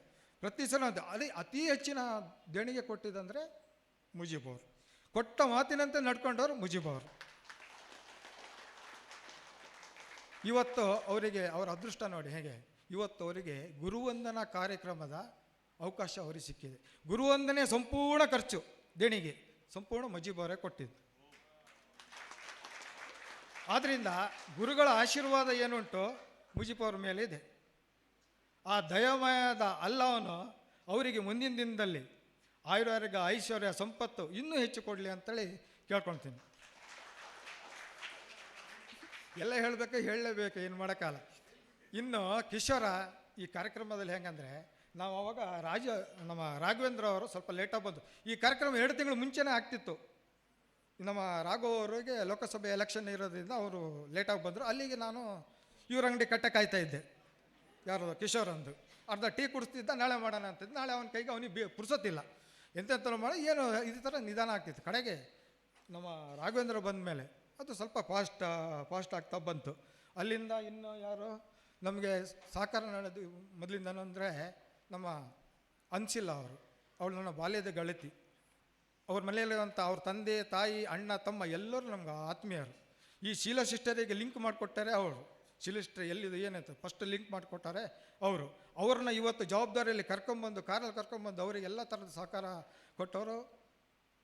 ಪ್ರತಿ ಸಲ ಅದು ಅದೇ ಅತಿ ಹೆಚ್ಚಿನ ದೇಣಿಗೆ ಕೊಟ್ಟಿದ್ದಂದರೆ ಮುಜೀಬ್ ಅವರು. ಕೊಟ್ಟ ಮಾತಿನಂತೆ ನಡ್ಕೊಂಡವರು ಮುಜೀಬ್ ಅವರು. ಇವತ್ತು ಅವರಿಗೆ ಅವರ ಅದೃಷ್ಟ ನೋಡಿ ಹೇಗೆ? ಇವತ್ತು ಅವರಿಗೆ ಗುರುವಂದನಾ ಕಾರ್ಯಕ್ರಮದ ಅವಕಾಶ ಅವರಿಗೆ ಸಿಕ್ಕಿದೆ. ಗುರುವಂದನೆ ಸಂಪೂರ್ಣ ಖರ್ಚು ದೇಣಿಗೆ, ಸಂಪೂರ್ಣ ಮಜೀಬ್ ಅವರೇ ಕೊಟ್ಟಿದ್ದು. ಆದ್ದರಿಂದ ಗುರುಗಳ ಆಶೀರ್ವಾದ ಏನುಂಟು? ಮುಜೀಬ್ ಅವ್ರ ಮೇಲೆ ಇದೆ. ಆ ದಯಮಯದ ಅಲ್ಲವನು ಅವರಿಗೆ ಮುಂದಿನ ದಿನದಲ್ಲಿ ಆಯುರ್ವೇಗ ಐಶ್ವರ್ಯ ಸಂಪತ್ತು ಇನ್ನೂ ಹೆಚ್ಚು ಕೊಡಲಿ ಅಂತೇಳಿ ಕೇಳ್ಕೊಳ್ತೀನಿ ಎಲ್ಲ ಹೇಳಬೇಕು, ಹೇಳಲೇಬೇಕು, ಏನು ಮಾಡೋಕ್ಕಲ್ಲ ಇನ್ನು ಕಿಶೋರ ಈ ಕಾರ್ಯಕ್ರಮದಲ್ಲಿ ಹೆಂಗಂದರೆ, ನಾವು ಅವಾಗ ರಾಜ, ನಮ್ಮ ರಾಘವೇಂದ್ರ ಅವರು ಸ್ವಲ್ಪ ಲೇಟಾಗಿ ಬಂದು ಈ ಕಾರ್ಯಕ್ರಮ ಎರಡು ತಿಂಗಳು ಮುಂಚೆನೇ ಆಗ್ತಿತ್ತು. ನಮ್ಮ ರಾಘವ್ ಅವರಿಗೆ ಲೋಕಸಭೆ ಎಲೆಕ್ಷನ್ ಇರೋದ್ರಿಂದ ಅವರು ಲೇಟಾಗಿ ಬಂದರು. ಅಲ್ಲಿಗೆ ನಾನು ಇವ್ರ ಅಂಗಡಿ ಕಟ್ಟೆ ಕಾಯ್ತಾ ಇದ್ದೆ. ಯಾರು ಕಿಶೋರ್ ಅಂದು ಅರ್ಧ ಟೀ ಕುಡಿಸ್ತಿದ್ದ, ನಾಳೆ ಮಾಡೋಣ ಅಂತಿದ್ದು. ನಾಳೆ ಅವನ ಕೈಗೆ ಅವನಿಗೆ ಬಿ ಪುರ್ಸೋತಿಲ್ಲ ಎಂತೆಂಥವ್ರು ಮಾಡಿ, ಏನು ಇದೇ ಥರ ನಿಧಾನ ಆಗ್ತಿತ್ತು. ಕಡೆಗೆ ನಮ್ಮ ರಾಘವೇಂದ್ರ ಬಂದ ಮೇಲೆ ಅದು ಸ್ವಲ್ಪ ಫಾಸ್ಟ್ ಫಾಸ್ಟ್ ಆಗ್ತಾ ಬಂತು. ಅಲ್ಲಿಂದ ಇನ್ನು ಯಾರು, ನಮಗೆ ಸಾಕಾರ ನಡೆದು ಮೊದಲಿಂದನೂ ಅಂದರೆ ನಮ್ಮ ಅನ್ಸಿಲ್ಲ ಅವರು. ಅವಳು ನನ್ನ ಬಾಲ್ಯದ ಗಳತಿ. ಅವ್ರ ಮನೆಯಲ್ಲಿರುವಂಥ ಅವ್ರ ತಂದೆ, ತಾಯಿ, ಅಣ್ಣ, ತಮ್ಮ ಎಲ್ಲರೂ ನಮ್ಗೆ ಆತ್ಮೀಯರು. ಈ ಶೀಲ ಸಿಸ್ಟರಿಗೆ ಲಿಂಕ್ ಮಾಡಿಕೊಟ್ಟಾರೆ ಅವರು. ಶಿಲಿಸ್ಟರ್ ಎಲ್ಲಿದೆ ಏನಾಯ್ತು ಫಸ್ಟ್ ಲಿಂಕ್ ಮಾಡಿಕೊಟ್ಟಾರೆ ಅವರು. ಅವ್ರನ್ನ ಇವತ್ತು ಜವಾಬ್ದಾರಿಯಲ್ಲಿ ಕರ್ಕೊಂಬಂದು, ಕಾರಲ್ಲಿ ಕರ್ಕೊಂಬಂದು ಅವರಿಗೆ ಎಲ್ಲ ಥರದ ಸಹಕಾರ ಕೊಟ್ಟವರು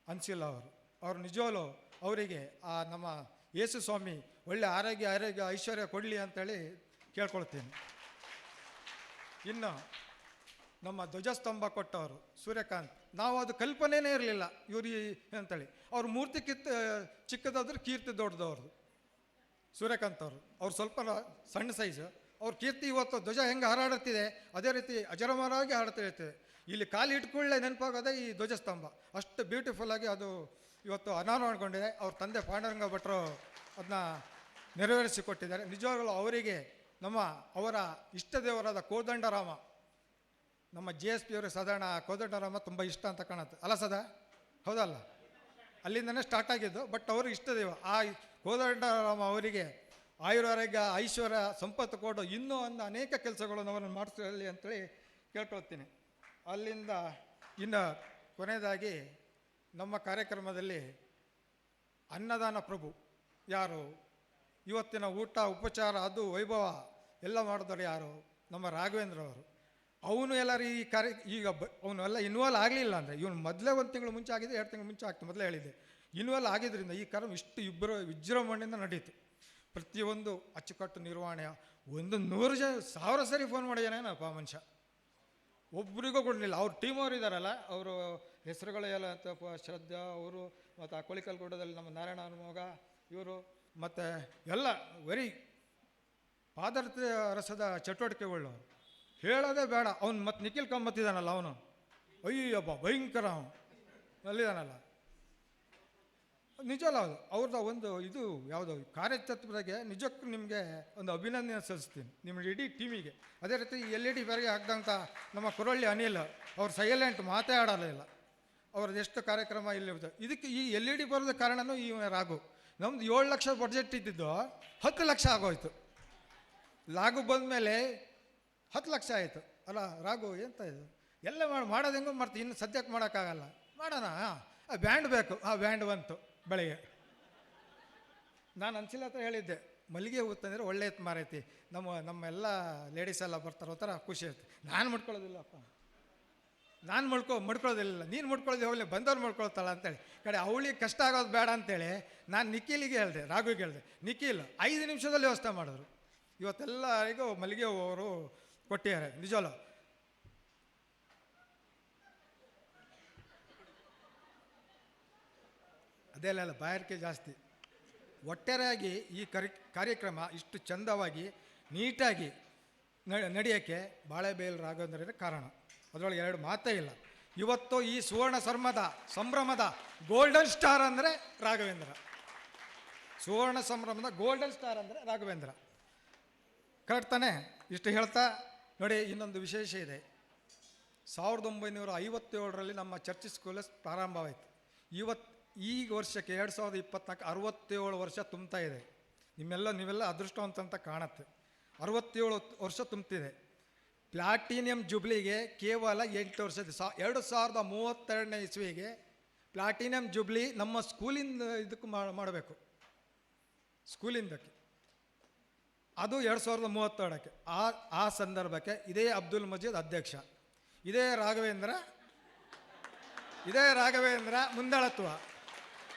ಅನ್ಸಿಲ್ಲ ಅವರು. ಅವ್ರು ನಿಜವಾಗ್ಲೂ ಅವರಿಗೆ ಆ ನಮ್ಮ ಯೇಸು ಸ್ವಾಮಿ ಒಳ್ಳೆ ಆರೋಗ್ಯ ಆರೋಗ್ಯ, ಐಶ್ವರ್ಯ ಕೊಡಲಿ ಅಂತೇಳಿ ಕೇಳ್ಕೊಳ್ತೀನಿ. ಇನ್ನು ನಮ್ಮ ಧ್ವಜಸ್ತಂಭ ಕೊಟ್ಟವರು ಸೂರ್ಯಕಾಂತ್, ನಾವು ಅದು ಕಲ್ಪನೆನೇ ಇರಲಿಲ್ಲ ಇವ್ರಿ ಅಂತೇಳಿ. ಅವ್ರ ಮೂರ್ತಿ ಕಿತ್ತ ಚಿಕ್ಕದಾದ್ರೂ ಕೀರ್ತಿ ದೊಡ್ಡದವ್ರದ್ದು ಸೂರ್ಯಕಾಂತ್ ಅವರು, ಅವ್ರು ಸ್ವಲ್ಪ ಸಣ್ಣ ಸೈಜು. ಅವ್ರ ಕೀರ್ತಿ ಇವತ್ತು ಧ್ವಜ ಹೆಂಗೆ ಹಾರಾಡುತ್ತಿದೆ ಅದೇ ರೀತಿ ಅಜರಮರವಾಗಿ ಹಾಡುತ್ತಾ ಇರ್ತದೆ ಇಲ್ಲಿ ಕಾಲು ಇಟ್ಕೊಳ್ಳೆ ನೆನಪಾಗೋದೇ ಈ ಧ್ವಜಸ್ತಂಭ. ಅಷ್ಟು ಬ್ಯೂಟಿಫುಲ್ಲಾಗಿ ಅದು ಇವತ್ತು ಅನಾವರಣಗೊಂಡಿದೆ ಅವ್ರ ತಂದೆ ಪಾಂಡುರಂಗ ಭಟ್ರು ಅದನ್ನ ನೆರವೇರಿಸಿಕೊಟ್ಟಿದ್ದಾರೆ. ನಿಜವಾಗಲೂ ಅವರಿಗೆ ನಮ್ಮ, ಅವರ ಇಷ್ಟ ದೇವರಾದ ಕೋದಂಡರಾಮ, ನಮ್ಮ ಜಿ ಎಸ್ ಪಿ ಅವರು ಸಾಧಾರಣ ಕೋದಂಡರಾಮ ತುಂಬ ಇಷ್ಟ ಅಂತ ಕಾಣುತ್ತೆ. ಅಲ್ಲ ಸದಾ? ಹೌದಲ್ಲ? ಅಲ್ಲಿಂದನೇ ಸ್ಟಾರ್ಟ್ ಆಗಿದ್ದು ಬಟ್ ಅವ್ರಿಗೆ ಇಷ್ಟ ದೇವ ಆ ಕೋದಂಡರಾಮ ಅವರಿಗೆ ಆಯುರಾರೋಗ್ಯ ಐಶ್ವರ್ಯ, ಸಂಪತ್ತು ಕೊಡು, ಇನ್ನೂ ಒಂದು ಅನೇಕ ಕೆಲಸಗಳನ್ನು ಅವರನ್ನು ಮಾಡಿಸಲಿ ಅಂತೇಳಿ ಕೇಳ್ಕೊಳ್ತೀನಿ. ಅಲ್ಲಿಂದ ಇನ್ನು ಕೊನೆಯದಾಗಿ ನಮ್ಮ ಕಾರ್ಯಕ್ರಮದಲ್ಲಿ ಅನ್ನದಾನ ಪ್ರಭು ಯಾರು? ಇವತ್ತಿನ ಊಟ, ಉಪಚಾರ, ಅದು ವೈಭವ ಎಲ್ಲ ಮಾಡಿದವರು ಯಾರು? ನಮ್ಮ ರಾಘವೇಂದ್ರ ಅವರು. ಅವನು ಎಲ್ಲರೂ ಈ ಕಾರ್ಯ, ಈಗ ಬ, ಅವನು ಎಲ್ಲ ಇನ್ವಾಲ್ವ್ ಆಗಲಿಲ್ಲ ಅಂದರೆ, ಇವನು ಮೊದಲೇ ಒಂದು ತಿಂಗಳು ಮುಂಚೆ ಆಗಿದೆ ಎರಡು ತಿಂಗಳು ಮುಂಚೆ ಆಗ್ತದೆ ಮೊದಲೇ ಹೇಳಿದ್ದೆ. ಇನ್ವಾಲ್ವ್ ಆಗಿದ್ದರಿಂದ ಈ ಕಾರ್ಯ ಇಷ್ಟು ಇಬ್ಬರು ವಿಜೃಂಭಣೆಯಿಂದ ನಡೀತು. ಪ್ರತಿಯೊಂದು ಅಚ್ಚುಕಟ್ಟು ನಿರ್ವಹಣೆ ಒಂದು ನೂರು ಜನ, ಸಾವಿರ ಸರಿ ಫೋನ್ ಮಾಡಿದಾನೇನಪ್ಪ ಮನುಷ್ಯ? ಒಬ್ರಿಗೂ ಕೊಡಲಿಲ್ಲ ಅವ್ರ ಟೀಮ್ ಅವರು ಇದ್ದಾರಲ್ಲ ಅವರು ಹೆಸರುಗಳು ಎಲ್ಲ ಶ್ರದ್ಧಾ, ಅವರು ಮತ್ತು ಆ ಕೊಳಿಕಲ್ಗೂಡದಲ್ಲಿ ನಮ್ಮ ನಾರಾಯಣ ಹನುಮೋಗ, ಇವರು ಮತ್ತು ಎಲ್ಲ ವೆರಿ ಪಾದರ್ಥ ರಸದ ಚಟುವಟಿಕೆಗಳು ಹೇಳೋದೇ ಬೇಡ. ಅವ್ನು ಮತ್ತು ನಿಖಿಲ್ ಕಂಬತ್ತಿದ್ದಾನಲ್ಲ ಅವನು. ಅಯ್ಯಬ್ಬ ಭಯಂಕರ ಅವನು. ಅಲ್ಲಿದ್ದಾನಲ್ಲ ನಿಜವಲ್ಲ ಅದು ಅವ್ರದ್ದು ಒಂದು ಇದು ಯಾವುದು, ಕಾರ್ಯತತ್ವದಾಗೆ ನಿಜಕ್ಕೂ ನಿಮಗೆ ಒಂದು ಅಭಿನಂದನೆ ಸಲ್ಲಿಸ್ತೀನಿ. ನಿಮ್ಮ ಇಡೀ ಟೀಮಿಗೆ. ಅದೇ ರೀತಿ ಎಲ್ ಇ ಡಿ ಬೆರಗೆ ಹಾಕ್ದಂಥ ನಮ್ಮ ಕುರಳ್ಳಿ ಅನಿಲ್, ಅವ್ರು ಸೈಲೆಂಟ್ ಮಾತೇ ಆಡಲಿಲ್ಲ ಅವ್ರದ್ದು ಎಷ್ಟು ಕಾರ್ಯಕ್ರಮ ಇಲ್ಲಿ. ಇದಕ್ಕೆ ಈ ಎಲ್ ಇ ಡಿ ಬರೋದ ಕಾರಣನೂ ಈ ರಾಗು ನಮ್ದು ಏಳು ಲಕ್ಷ ಬಡ್ಜೆಟ್ ಇದ್ದಿದ್ದು ಹತ್ತು ಲಕ್ಷ ಆಗೋಯ್ತು. ಲಾಗು ಬಂದಮೇಲೆ ಹತ್ತು ಲಕ್ಷ ಆಯಿತು. ಅಲ್ಲ ರಾಗು ಎಂತ ಇದು? ಎಲ್ಲ ಮಾಡಿ ಮಾಡೋದು ಹೆಂಗೋ ಮಾಡ್ತೀವಿ ಇನ್ನು ಸದ್ಯಕ್ಕೆ ಮಾಡೋಕ್ಕಾಗಲ್ಲ. ಮಾಡೋಣ? ಆ ಬ್ಯಾಂಡ್ ಬೇಕು. ಆ ಬ್ಯಾಂಡ್ ಬಂತು. ಬೆಳಗ್ಗೆ. ನಾನು ಅನ್ಸಿಲ್ಲ ಹತ್ರ ಹೇಳಿದ್ದೆ, ಮಲ್ಲಿಗೆ ಹೂ ತಂದರೆ ಒಳ್ಳೆ ಇತ್ತು ಮಾರೈತಿ ನಮ್ಮ ನಮ್ಮೆಲ್ಲ ಲೇಡೀಸ್ ಎಲ್ಲ ಬರ್ತಾರೋ ಥರ ಖುಷಿ ಇರುತ್ತೆ ನಾನು ಮಾಡ್ಕೊಳ್ಳೋದಿಲ್ಲಪ್ಪ. ನಾನು ಮಡ್ಕೊ, ಮಡ್ಕೊಳ್ಳೋದಿಲ್ಲ. ನೀನು ಮಡ್ಕೊಳ್ಳೋದು ಹೋಗಲಿ ಬಂದವ್ರು ಮಡ್ಕೊಳ್ತಾಳ ಅಂತೇಳಿ. ಕಡೆ ಅವಳಿಗೆ ಕಷ್ಟ ಆಗೋದು ಬೇಡ ಅಂತೇಳಿ ನಾನು ನಿಖಿಲಿಗೆ ಹೇಳಿದೆ, ರಾಘುಗೆ ಹೇಳಿದೆ, ನಿಖಿಲ್, ಐದು ನಿಮಿಷದಲ್ಲಿ ವ್ಯವಸ್ಥೆ ಮಾಡಿದ್ರು ಇವತ್ತೆಲ್ಲರಿಗೂ ಮಲ್ಲಿಗೆ ಹೂವರು ಕೊಟ್ಟಿದ್ದಾರೆ. ನಿಜವಲ್ಲ ಅದೆಲ್ಲ ಬಾಯಾರಿಕೆ ಜಾಸ್ತಿ. ಒಟ್ಟಾರೆಯಾಗಿ ಈ ಕರಿ, ಕಾರ್ಯಕ್ರಮ ಇಷ್ಟು ಚಂದವಾಗಿ, ನೀಟಾಗಿ ನಡೆಯೋಕ್ಕೆ ಬಾಳೆಬೇಲ್ ರಾಘವೇಂದ್ರ ಕಾರಣ. ಅದರೊಳಗೆ ಎರಡು ಮಾತೇ ಇಲ್ಲ. ಇವತ್ತು ಈ ಸುವರ್ಣ ಸರ್ಮದ, ಸಂಭ್ರಮದ ಗೋಲ್ಡನ್ ಸ್ಟಾರ್ ಅಂದರೆ ರಾಘವೇಂದ್ರ. ಸುವರ್ಣ ಸಂಭ್ರಮದ ಗೋಲ್ಡನ್ ಸ್ಟಾರ್ ಅಂದರೆ ರಾಘವೇಂದ್ರ. ಕರೆಕ್ಟ್ ತಾನೇ? ಇಷ್ಟು ಹೇಳ್ತಾ ನೋಡಿ, ಇನ್ನೊಂದು ವಿಶೇಷ ಇದೆ. ಸಾವಿರದ ಒಂಬೈನೂರ ಐವತ್ತೇಳರಲ್ಲಿ ನಮ್ಮ ಚರ್ಚ್ ಸ್ಕೂಲ್ ಪ್ರಾರಂಭವಾಯಿತು. ಇವತ್ತು ಈ ವರ್ಷಕ್ಕೆ ಎರಡು ಸಾವಿರದ ಇಪ್ಪತ್ನಾಲ್ಕು ಅರವತ್ತೇಳು ವರ್ಷ ತುಂಬ್ತಾ ಇದೆ. ನಿಮ್ಮೆಲ್ಲ, ನೀವೆಲ್ಲ ಅದೃಷ್ಟವಂತ ಅಂತ ಕಾಣುತ್ತೆ. ಅರವತ್ತೇಳು ವರ್ಷ ತುಂಬ್ತಿದೆ. ಪ್ಲಾಟಿನಿಯಂ ಜುಬ್ಲಿಗೆ ಕೇವಲ ಎಂಟು ವರ್ಷದ ಸಾ, ಎರಡು ಸಾವಿರದ ಮೂವತ್ತೆರಡನೇ ಇಸ್ವಿಗೆ ಪ್ಲಾಟಿನಿಯಂ ಜುಬ್ಲಿ ನಮ್ಮ ಸ್ಕೂಲಿಂದ ಇದಕ್ಕೆ ಮಾಡಬೇಕು. ಸ್ಕೂಲಿಂದಕ್ಕೆ. ಅದು ಎರಡು ಸಾವಿರದ ಮೂವತ್ತೆರಡಕ್ಕೆ. ಆ ಆ ಸಂದರ್ಭಕ್ಕೆ ಇದೇ ಅಬ್ದುಲ್ ಮಜೀದ್ ಅಧ್ಯಕ್ಷ. ಇದೇ ರಾಘವೇಂದ್ರ ಇದೇ ರಾಘವೇಂದ್ರ ಮುಂದಾಳತ್ವ.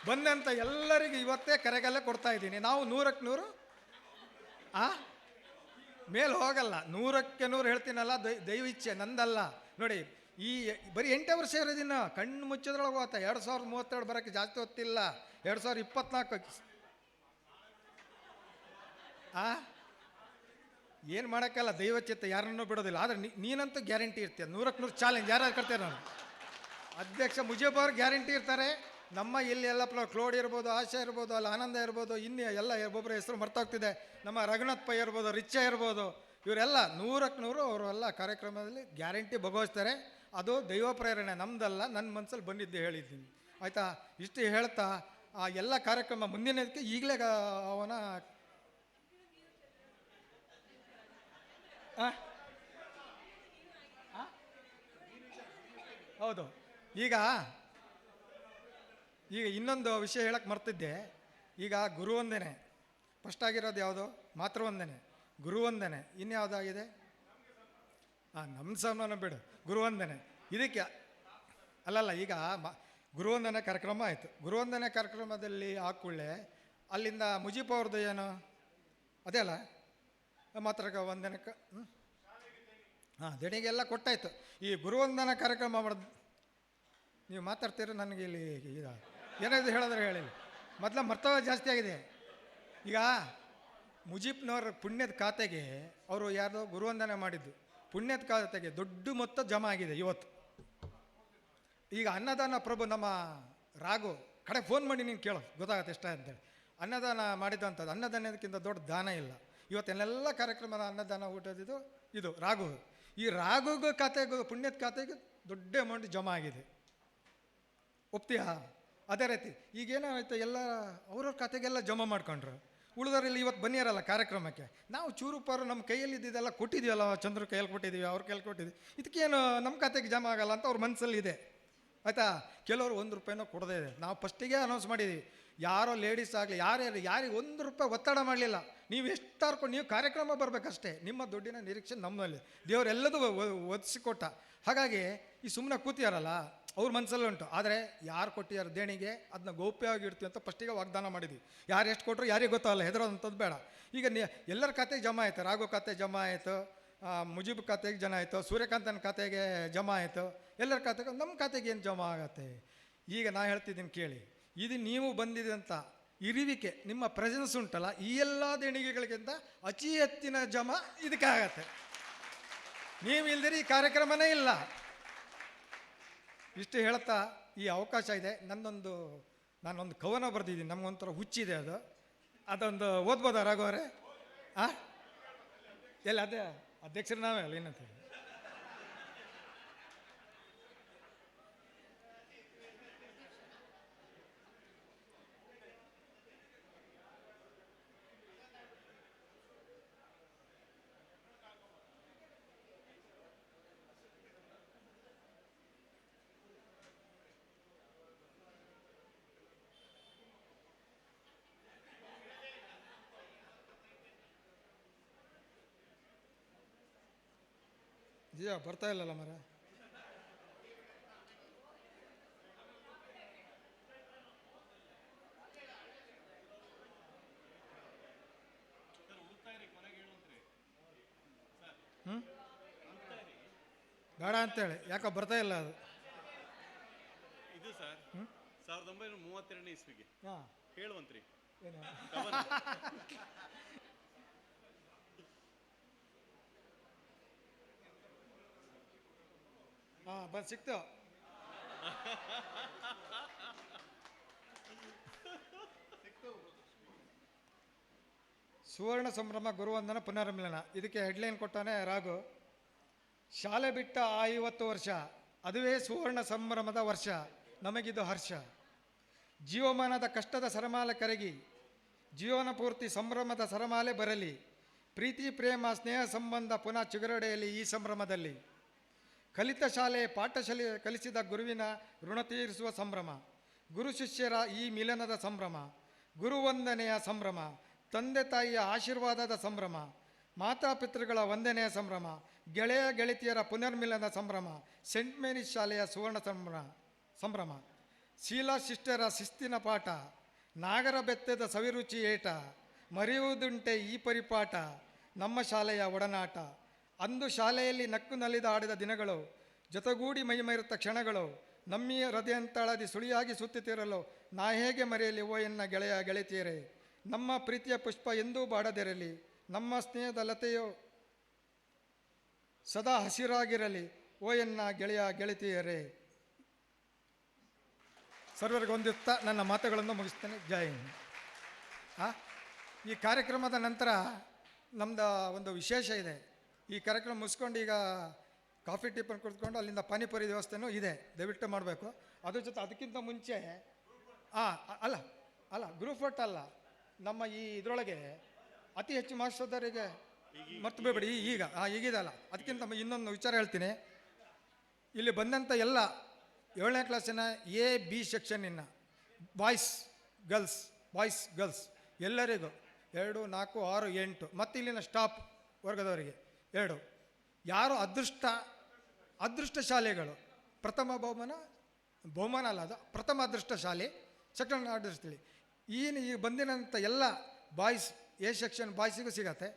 ಬಂದಂಥ ಎಲ್ಲರಿಗೂ ಇವತ್ತೇ ಕರೆಗಲ್ಲೇ ಕೊಡ್ತಾ ಇದ್ದೀನಿ. ನಾವು ನೂರಕ್ಕೆ ನೂರು? ಆ? ಮೇಲೆ ಹೋಗಲ್ಲ. ನೂರಕ್ಕೆ ನೂರು ಹೇಳ್ತೀನಲ್ಲ, ದೈ, ದೈವಿಚ್ಛೆ, ನಂದಲ್ಲ. ನೋಡಿ, ಈ ಬರೀ ಎಂಟೇ ವರ್ಷ ಇರೋದಿನ ಕಣ್ಣು ಮುಚ್ಚಿದ್ರೊಳಗೆ ಹೋಗ್ತಾ ಎರಡು ಸಾವಿರದ ಮೂವತ್ತೆರಡು ಬರೋಕ್ಕೆ ಜಾಸ್ತಿ ಹೊತ್ತಿಲ್ಲ. ಎರಡು ಸಾವಿರದ ಇಪ್ಪತ್ನಾಲ್ಕು ಆ? ಏನು ಮಾಡೋಕ್ಕಲ್ಲ, ದೈವಚಿತ್ತ ಯಾರನ್ನೂ ಬಿಡೋದಿಲ್ಲ. ಆದರೆ ನೀನಂತೂ ಗ್ಯಾರಂಟಿ ಇರ್ತೀಯ. ನೂರಕ್ಕೆ ನೂರು ಚಾಲೆಂಜ್ ಯಾರು ಕಟ್ತೀರ ನಾನು ಅಧ್ಯಕ್ಷ ಮುಜೀಬ್ ಅವ್ರು ಗ್ಯಾರಂಟಿ ಇರ್ತಾರೆ. ನಮ್ಮ ಇಲ್ಲಿ ಎಲ್ಲ ಕ್ಲೋಡ್ ಇರ್ಬೋದು, ಆಶಾ ಇರ್ಬೋದು, ಅಲ್ಲಿ ಆನಂದ ಇರ್ಬೋದು ಇನ್ನು ಎಲ್ಲ ಒಬ್ಬೊಬ್ಬರ ಹೆಸರು ಮರ್ತೋಗ್ತಿದೆ. ನಮ್ಮ ರಘುನಾಥ್ ಪೈ ಇರ್ಬೋದು, ರಿಚ್ಚ ಇರ್ಬೋದು, ಇವರೆಲ್ಲ ನೂರಕ್ಕೆ ನೂರು ಅವರು ಕಾರ್ಯಕ್ರಮದಲ್ಲಿ ಗ್ಯಾರಂಟಿ ಭಾಗವಹಿಸ್ತಾರೆ. ಅದು ದೈವ ಪ್ರೇರಣೆ ನಮ್ಮದಲ್ಲ ನನ್ನ ಮನಸ್ಸಲ್ಲಿ ಬಂದಿದ್ದು ಹೇಳಿದ್ದೀನಿ. ಆಯಿತಾ? ಇಷ್ಟು ಹೇಳ್ತಾ, ಆ ಎಲ್ಲ ಕಾರ್ಯಕ್ರಮ ಮುಂದಿನದಕ್ಕೆ ಈಗಲೇ ಅವನ? ಹೌದು. ಈಗ ಈಗ ಇನ್ನೊಂದು ವಿಷಯ ಹೇಳಕ್ಕೆ ಮರ್ತಿದ್ದೆ. ಈಗ ಗುರು ವಂದನೆ. ಫಸ್ಟ್ ಆಗಿರೋದು ಯಾವುದು? ಮಾತೃವಂದನೆ ಗುರುವಂದನೆ ಇನ್ಯಾವುದಾಗಿದೆ ಹಾಂ ನಮ್ಮ ಸಮಾನ ಬಿಡು. ಗುರುವಂದನೆ ಇದಕ್ಕೆ ಅಲ್ಲಲ್ಲ, ಈಗ ಮ ಗುರುವಂದನೆ ಕಾರ್ಯಕ್ರಮ ಆಯಿತು. ಗುರುವಂದನೆ ಕಾರ್ಯಕ್ರಮದಲ್ಲಿ ಹಾಕೊಳ್ಳೆ ಅಲ್ಲಿಂದ ಮುಜೀಪ್ ಅವ್ರದ್ದು ಏನು? ಅದೇ ಅಲ್ಲ? ಮಾತ್ರ ಹ್ಞೂ ಹಾಂ ದಣಿಗೆಲ್ಲ ಕೊಟ್ಟಾಯ್ತು. ಈ ಗುರುವಂದನ ಕಾರ್ಯಕ್ರಮ ಮಾಡ್ದು ನೀವು ಮಾತಾಡ್ತೀರ ನನಗೆ ಇಲ್ಲಿ ಈಗ ಏನಾದ್ರು ಹೇಳಿದ್ರೆ ಹೇಳಿ. ಮೊದಲ ಮರ್ತವ ಜಾಸ್ತಿ ಆಗಿದೆ. ಈಗ ಮುಜೀಬ್ನವ್ರ ಪುಣ್ಯದ ಖಾತೆಗೆ ಅವರು ಯಾರ್ದೋ ಗುರುವಂದನೆ ಮಾಡಿದ್ದು. ಪುಣ್ಯದ ಖಾತೆಗೆ ದೊಡ್ಡ ಮೊತ್ತ ಜಮಾ ಆಗಿದೆ ಇವತ್ತು. ಈಗ ಅನ್ನದಾನ ಪ್ರಭು ನಮ್ಮ ರಾಘು, ಕಡೆ ಫೋನ್ ಮಾಡಿ ನೀನು ಕೇಳು, ಗೊತ್ತಾಗತ್ತೆ ಇಷ್ಟ ಅಂತೇಳಿ ಅನ್ನದಾನ ಮಾಡಿದಂಥದ್ದು, ಅನ್ನದಾನಕ್ಕಿಂತ ದೊಡ್ಡ ದಾನ ಇಲ್ಲ. ಇವತ್ತೆಲ್ಲ ಕಾರ್ಯಕ್ರಮದ ಅನ್ನದಾನ ಊಟದಿದ್ದು ಇದು, ರಾಘು. ಈ ರಾಘುಗ ಖಾತೆಗೂ ಪುಣ್ಯದ ಖಾತೆಗೆ ದೊಡ್ಡ ಅಮೌಂಟ್ ಜಮಾ ಆಗಿದೆ. ಒಪ್ತೀಯಾ? ಅದೇ ರೀತಿ. ಈಗೇನಾಯ್ತು ಎಲ್ಲ ಅವ್ರವ್ರ ಖಾತೆಗೆಲ್ಲ ಜಮಾ ಮಾಡ್ಕೊಂಡ್ರು. ಉಳಿದವರಲ್ಲಿ ಇವತ್ತು ಬನ್ನಿರಲ್ಲ ಕಾರ್ಯಕ್ರಮಕ್ಕೆ. ನಾವು ಚೂರು ಪಾರು ನಮ್ಮ ಕೈಯಲ್ಲಿ ಇದ್ದಿದ್ದೆಲ್ಲ ಕೊಟ್ಟಿದ್ದೀವಲ್ಲ ಚಂದ್ರ ಕೈಯಲ್ಲಿ ಕೊಟ್ಟಿದ್ದೀವಿ, ಅವ್ರ ಕೈಯಲ್ಲಿ ಕೊಟ್ಟಿದ್ದೀವಿ. ಇದಕ್ಕೇನು ನಮ್ಮ ಖಾತೆಗೆ ಜಮಾ ಆಗಲ್ಲ ಅಂತ ಅವ್ರ ಮನಸ್ಸಲ್ಲಿ ಇದೆ. ಆಯಿತಾ? ಕೆಲವರು ಒಂದು ರೂಪಾಯಿನೂ ಕೊಡದೇ ಇದೆ. ನಾವು ಫಸ್ಟಿಗೆ ಅನೌನ್ಸ್ ಮಾಡಿದ್ವಿ ಯಾರೋ ಲೇಡೀಸ್ ಆಗಲಿ ಯಾರ್ಯಾರು ಯಾರಿಗೆ ಒಂದು ರೂಪಾಯಿ ಒತ್ತಡ ಮಾಡಲಿಲ್ಲ. ನೀವು ಎಷ್ಟು ಹಾರ್ಕೊಂಡು ನೀವು ಕಾರ್ಯಕ್ರಮ ಬರಬೇಕಷ್ಟೇ. ನಿಮ್ಮ ದುಡ್ಡಿನ ನಿರೀಕ್ಷೆ ನಮ್ಮಲ್ಲಿ. ದೇವರೆಲ್ಲದೂ ಒದಿಸಿಕೊಟ್ಟ. ಹಾಗಾಗಿ ಈ ಸುಮ್ಮನೆ ಕೂತಿಯಾರಲ್ಲ ಅವ್ರ ಮನಸ್ಸಲ್ಲಿ ಉಂಟು. ಆದರೆ ಯಾರು ಕೊಟ್ಟಿದ್ದಾರೆ ದೇಣಿಗೆ ಅದನ್ನ ಗೌಪ್ಯವಾಗಿ ಇಡ್ತೀವಿ ಅಂತ ಫಸ್ಟಿಗೆ ವಾಗ್ದಾನ ಮಾಡಿದ್ವಿ. ಯಾರು ಎಷ್ಟು ಕೊಟ್ಟರು ಯಾರಿಗೆ ಗೊತ್ತಾಗಲ್ಲ, ಹೆದರೋದಂಥದ್ದು ಬೇಡ. ಈಗ ಎಲ್ಲರ ಖಾತೆಗೆ ಜಮಾ ಆಯಿತು. ರಾಘು ಖಾತೆ ಜಮಾ ಆಯಿತು ಮುಜೀಬ್ ಖಾತೆಗೆ ಜನ ಆಯಿತು, ಸೂರ್ಯಕಾಂತನ ಖಾತೆಗೆ ಜಮಾ ಆಯಿತು. ಎಲ್ಲರ ಖಾತೆಗೆ ನಮ್ಮ ಖಾತೆಗೆ ಏನು ಜಮಾ ಆಗತ್ತೆ? ಈಗ ನಾ ಹೇಳ್ತಿದ್ದೀನಿ ಕೇಳಿ. ಇದು ನೀವು ಬಂದಿದಂಥ ಇರುವಿಕೆ, ನಿಮ್ಮ ಪ್ರೆಸೆನ್ಸ್ ಉಂಟಲ್ಲ, ಈ ಎಲ್ಲ ದೇಣಿಗೆಗಳಿಗಿಂತ ಅತಿ ಹೆಚ್ಚಿನ ಜಮಾ ಇದಕ್ಕೆ ಆಗತ್ತೆ ನೀವು ಇಲ್ದಿರಿ ಈ ಕಾರ್ಯಕ್ರಮನೇ ಇಲ್ಲ. ಇಷ್ಟು ಹೇಳ್ತಾ ಈ ಅವಕಾಶ ಇದೆ. ನನ್ನೊಂದು ನಾನೊಂದು ಕವನ ಬರೆದಿದ್ದೀನಿ. ನಮಗೊಂಥರ ಹುಚ್ಚಿದೆ ಅದು. ಅದೊಂದು ಓದ್ಬೋದಾ ರಾಘವರೇ ಹಾಂ ಎಲ್ಲ ಅದೇ, ಅಧ್ಯಕ್ಷರು ನಾವೇ ಅಲ್ಲ, ಏನಂತ ಇದ ಬರ್ತಾ ಇಲ್ಲಲ್ಲ ಮರ ಹ್ಞೂ ಬೇಡ ಅಂತೇಳಿ. ಯಾಕೋ ಬರ್ತಾ ಇಲ್ಲ ಅದು. ಇದು ಸರ್ ಸಾವಿರದ ಒಂಬೈನೂರ ಮೂವತ್ತೆರಡನೇ ಇಸ್ವಿಗೆ. ಹಾಂ. ಹೇಳುವಂತ್ರಿ ಹಾಂ, ಬಂದು ಸಿಕ್ತು. ಸುವರ್ಣ ಸಂಭ್ರಮ, ಗುರುವಂದನ, ಪುನರ್ಮಿಲನ. ಇದಕ್ಕೆ ಹೆಡ್ಲೈನ್ ಕೊಟ್ಟಾನೆ ರಾಘು. ಶಾಲೆ ಬಿಟ್ಟ ಆ ಐವತ್ತು ವರ್ಷ, ಅದುವೇ ಸುವರ್ಣ ಸಂಭ್ರಮದ ವರ್ಷ, ನಮಗಿದು ಹರ್ಷ. ಜೀವಮಾನದ ಕಷ್ಟದ ಸರಮಾಲೆ ಕರಗಿ, ಜೀವನ ಪೂರ್ತಿ ಸಂಭ್ರಮದ ಸರಮಾಲೆ ಬರಲಿ. ಪ್ರೀತಿ, ಪ್ರೇಮ, ಸ್ನೇಹ ಸಂಬಂಧ ಪುನಃ ಚಿಗುರಡೆಯಲ್ಲಿ ಈ ಸಂಭ್ರಮದಲ್ಲಿ. ಕಲಿತ ಶಾಲೆ ಪಾಠಶಾಲೆ ಕಲಿಸಿದ ಗುರುವಿನ ಋಣ ತೀರಿಸುವ ಸಂಭ್ರಮ. ಗುರು ಶಿಷ್ಯರ ಈ ಮಿಲನದ ಸಂಭ್ರಮ. ಗುರುವಂದನೆಯ ಸಂಭ್ರಮ. ತಂದೆ ತಾಯಿಯ ಆಶೀರ್ವಾದದ ಸಂಭ್ರಮ. ಮಾತಾಪಿತೃಗಳ ವಂದನೆಯ ಸಂಭ್ರಮ. ಗೆಳೆಯ ಗೆಳತಿಯರ ಪುನರ್ಮಿಲನ ಸಂಭ್ರಮ. ಸೆಂಟ್ ಮೇರಿ ಶಾಲೆಯ ಸುವರ್ಣ ಸಂಭ್ರಮ. ಸಂಭ್ರಮ. ಶೀಲಾ ಶಿಷ್ಟರ ಶಿಸ್ತಿನ ಪಾಠ. ನಾಗರ ಬೆತ್ತದ ಸವಿರುಚಿ ಏಟ. ಮರೆಯುವುದುಂಟೆ ಈ ಪರಿಪಾಠ. ನಮ್ಮ ಶಾಲೆಯ ಒಡನಾಟ. ಅಂದು ಶಾಲೆಯಲ್ಲಿ ನಕ್ಕು ನಲಿದ ಆಡಿದ ದಿನಗಳು, ಜೊತೆಗೂಡಿ ಮೈಮರೆತ ಕ್ಷಣಗಳು, ನಮ್ಮಿಯ ಹೃದಯಂತಳದಿ ಸುಳಿಯಾಗಿ ಸುತ್ತುತ್ತಿರಲು ನಾ ಹೇಗೆ ಮರೆಯಲಿ ಓ ಎನ್ನ ಗೆಳೆಯ ಗೆಳತಿಯರೇ. ನಮ್ಮ ಪ್ರೀತಿಯ ಪುಷ್ಪ ಎಂದೂ ಬಾಡದಿರಲಿ, ನಮ್ಮ ಸ್ನೇಹದ ಲತೆಯು ಸದಾ ಹಸಿರಾಗಿರಲಿ, ಓ ಎನ್ನ ಗೆಳೆಯ ಗೆಳತಿಯರೇ. ಸರ್ವರಿಗೊಂದಿತ್ತ ನನ್ನ ಮಾತುಗಳನ್ನು ಮುಗಿಸ್ತೇನೆ. ಜೈ ಹಿಂದ್? ಈ ಕಾರ್ಯಕ್ರಮದ ನಂತರ ನಮ್ಮದ ಒಂದು ವಿಶೇಷ ಇದೆ. ಈ ಕಾರ್ಯಕ್ರಮ ಮುಗಿಸ್ಕೊಂಡು ಈಗ ಕಾಫಿ ಟಿಫನ್ ಕುಡಿದ್ಕೊಂಡು ಅಲ್ಲಿಂದ ಪಾನಿಪುರಿ ವ್ಯವಸ್ಥೆನೂ ಇದೆ. ದಯವಿಟ್ಟು ಮಾಡಬೇಕು. ಅದ್ರ ಜೊತೆ ಅದಕ್ಕಿಂತ ಮುಂಚೆ ಹಾಂ ಅಲ್ಲ ಅಲ್ಲ ಗ್ರೂಪ್ ಫೋಟ್ ಅಲ್ಲ. ನಮ್ಮ ಈ ಇದರೊಳಗೆ ಅತಿ ಹೆಚ್ಚು ಮಾಸ್ಟರ್ದವರಿಗೆ ಮರ್ತು ಬೇಬೇಡಿ ಈಗ ಹಾಂ ಈಗಿದೆ ಅಲ್ಲ. ಅದಕ್ಕಿಂತ ಇನ್ನೊಂದು ವಿಚಾರ ಹೇಳ್ತೀನಿ. ಇಲ್ಲಿ ಬಂದಂಥ ಎಲ್ಲ ಏಳನೇ ಕ್ಲಾಸಿನ ಎ ಬಿ ಸೆಕ್ಷನ್ನಿನ ಬಾಯ್ಸ್ ಗರ್ಲ್ಸ್ ಬಾಯ್ಸ್ ಗರ್ಲ್ಸ್ ಎಲ್ಲರಿಗೂ ಎರಡು, ನಾಲ್ಕು, ಆರು, ಎಂಟು, ಮತ್ತು ಇಲ್ಲಿನ ಸ್ಟಾಪ್ ವರ್ಗದವರಿಗೆ ಎರಡು. ಯಾರು ಅದೃಷ್ಟ ಅದೃಷ್ಟ ಶಾಲೆಗಳು? ಪ್ರಥಮ ಬಹುಮಾನ ಬಹುಮಾನ ಅಲ್ಲ ಅದು, ಪ್ರಥಮ ಅದೃಷ್ಟ ಶಾಲೆ, ಸೆಕೆಂಡ್ ಏನು ಈ ಬಂದಿನಂಥ ಎಲ್ಲ ಬಾಯ್ಸ್, ಎ ಸೆಕ್ಷನ್ ಬಾಯ್ಸಿಗೂ ಸಿಗತ್ತೆ,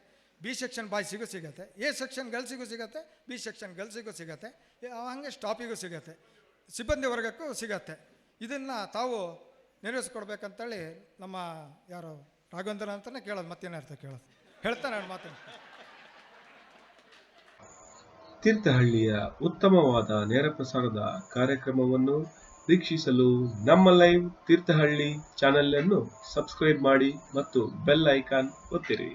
ಬಿ ಸೆಕ್ಷನ್ ಬಾಯ್ಸಿಗೂ ಸಿಗತ್ತೆ, ಎ ಸೆಕ್ಷನ್ ಗರ್ಲ್ಸಿಗೂ ಸಿಗತ್ತೆ, ಬಿ ಸೆಕ್ಷನ್ ಗರ್ಲ್ಸಿಗೂ ಸಿಗತ್ತೆ ಹಾಗೆ ಸ್ಟಾಪಿಗೂ ಸಿಗತ್ತೆ, ಸಿಬ್ಬಂದಿ ವರ್ಗಕ್ಕೂ ಸಿಗತ್ತೆ. ಇದನ್ನು ತಾವು ನೆರವೇರಿಸ್ಕೊಡ್ಬೇಕಂತೇಳಿ ನಮ್ಮ ಯಾರು ರಾಘವೇಂದ್ರ ಅಂತಲೇ ಕೇಳೋದು ಮತ್ತೇನರ್ಥ ಕೇಳೋದು. ಹೇಳ್ತಾನೆ ನಾನು ಮಾತನ್ನು. ತೀರ್ಥಹಳ್ಳಿಯ ಉತ್ತಮವಾದ ನೇರ ಪ್ರಸಾರದ ಕಾರ್ಯಕ್ರಮವನ್ನು ವೀಕ್ಷಿಸಲು ನಮ್ಮ ಲೈವ್ ತೀರ್ಥಹಳ್ಳಿ ಚಾನೆಲ್ ಅನ್ನು ಸಬ್ಸ್ಕ್ರೈಬ್ ಮಾಡಿ ಮತ್ತು ಬೆಲ್ ಐಕಾನ್ ಒತ್ತಿರಿ.